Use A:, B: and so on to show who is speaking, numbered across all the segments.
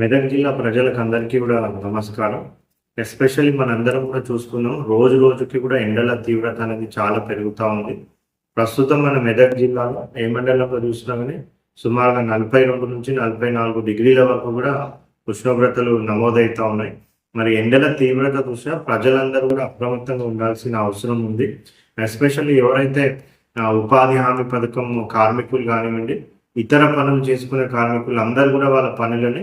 A: మెదక్ జిల్లా ప్రజలకు అందరికీ కూడా నమస్కారం. ఎస్పెషల్లీ మనందరం కూడా చూసుకున్నాం రోజు రోజుకి కూడా ఎండల తీవ్రత అనేది చాలా పెరుగుతూ ఉంది. ప్రస్తుతం మన మెదక్ జిల్లాలో ఏ మండలంలో చూసినా కానీ సుమారుగా నలభై రెండు నుంచి నలభై నాలుగు డిగ్రీల వరకు కూడా ఉష్ణోగ్రతలు నమోదవుతూ ఉన్నాయి. మరి ఎండల తీవ్రత దృష్ట్యా ప్రజలందరూ కూడా అప్రమత్తంగా ఉండాల్సిన అవసరం ఉంది. ఎస్పెషల్లీ ఎవరైతే ఉపాధి హామీ పథకం కార్మికులు కానివ్వండి ఇతర పనులు చేసుకునే కార్మికులు అందరూ కూడా వాళ్ళ పనులని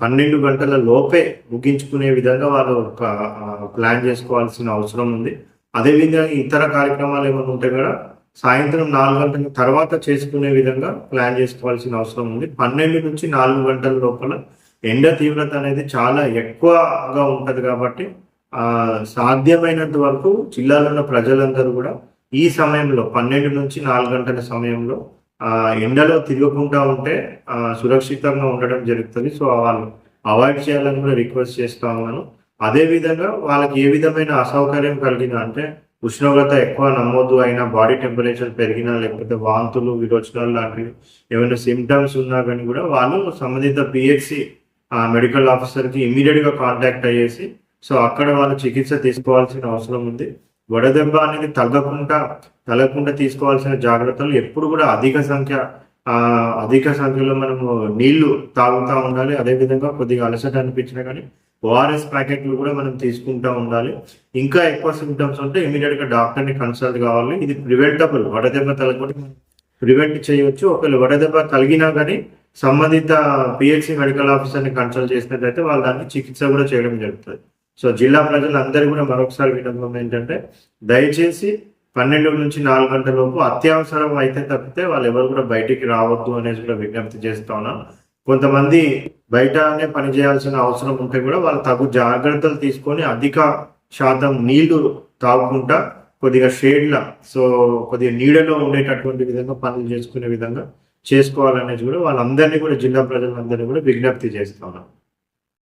A: పన్నెండు గంటల లోపే ముగించుకునే విధంగా వాళ్ళు ప్లాన్ చేసుకోవాల్సిన అవసరం ఉంది. అదేవిధంగా ఇతర కార్యక్రమాలు ఏమైనా ఉంటే కూడా సాయంత్రం నాలుగు గంటల తర్వాత చేసుకునే విధంగా ప్లాన్ చేసుకోవాల్సిన అవసరం ఉంది. పన్నెండు నుంచి నాలుగు గంటల లోపల ఎండ తీవ్రత అనేది చాలా ఎక్కువగా ఉంటుంది కాబట్టి సాధ్యమైనంత వరకు జిల్లాలో ఉన్న ప్రజలందరూ కూడా ఈ సమయంలో పన్నెండు నుంచి నాలుగు గంటల సమయంలో ఎండలో తిరగకుండా ఉంటే సురక్షితంగా ఉండడం జరుగుతుంది. సో వాళ్ళు అవాయిడ్ చేయాలని కూడా రిక్వెస్ట్ చేస్తా ఉన్నాను. అదే విధంగా వాళ్ళకి ఏ విధమైన అసౌకర్యం కలిగినా అంటే ఉష్ణోగ్రత ఎక్కువ నమోదు అయినా బాడీ టెంపరేచర్ పెరిగినా లేకపోతే వాంతులు విరోచనాలు లాంటివి ఏమైనా సిమ్టమ్స్ ఉన్నా కానీ కూడా వాళ్ళు సంబంధిత పిహెచ్సి మెడికల్ ఆఫీసర్కి ఇమీడియట్గా కాంటాక్ట్ అయ్యేసి సో అక్కడ వాళ్ళు చికిత్స తీసుకోవాల్సిన అవసరం ఉంది. వడదెబ్బ అనేది తగ్గకుండా తగ్గకుండా తీసుకోవాల్సిన జాగ్రత్తలు ఎప్పుడు కూడా అధిక సంఖ్య అధిక సంఖ్యలో మనము నీళ్ళు తాగుతూ ఉండాలి. అదేవిధంగా కొద్దిగా అలసట అనిపించినా కానీ ఓఆర్ఎస్ ప్యాకెట్లు కూడా మనం తీసుకుంటూ ఉండాలి. ఇంకా ఎక్కువ సిమ్టమ్స్ ఉంటే ఇమీడియట్గా డాక్టర్ని కన్సల్ట్ కావాలి. ఇది ప్రివెంటబుల్ వడదెబ్బ తగ్గకుండా ప్రివెంట్ చేయవచ్చు ఒకవేళ వడదెబ్బ కలిగినా కానీ సంబంధిత పిహెచ్సి మెడికల్ ఆఫీసర్ని కన్సల్ట్ చేసినట్లయితే వాళ్ళు దానికి చికిత్స కూడా చేయడం జరుగుతుంది. సో జిల్లా ప్రజలందరూ కూడా మరొకసారి విన్నపం ఏంటంటే దయచేసి పన్నెండు నుంచి నాలుగు గంటల లోపు అత్యవసరం అయితే తప్పితే వాళ్ళు ఎవరు కూడా బయటికి రావద్దు అనేసి కూడా విజ్ఞప్తి చేస్తా ఉన్నాను కొంతమంది బయటనే పని చేయాల్సిన అవసరం ఉంటే కూడా వాళ్ళు తగు జాగ్రత్తలు తీసుకొని అధిక శాతం నీళ్ళు తాగుకుంటా కొద్దిగా షేడ్ల సో కొద్దిగా నీడలో ఉండేటటువంటి విధంగా పనులు చేసుకునే విధంగా చేసుకోవాలనేది కూడా వాళ్ళందరినీ కూడా జిల్లా ప్రజలందరినీ కూడా విజ్ఞప్తి చేస్తా ఉన్నాను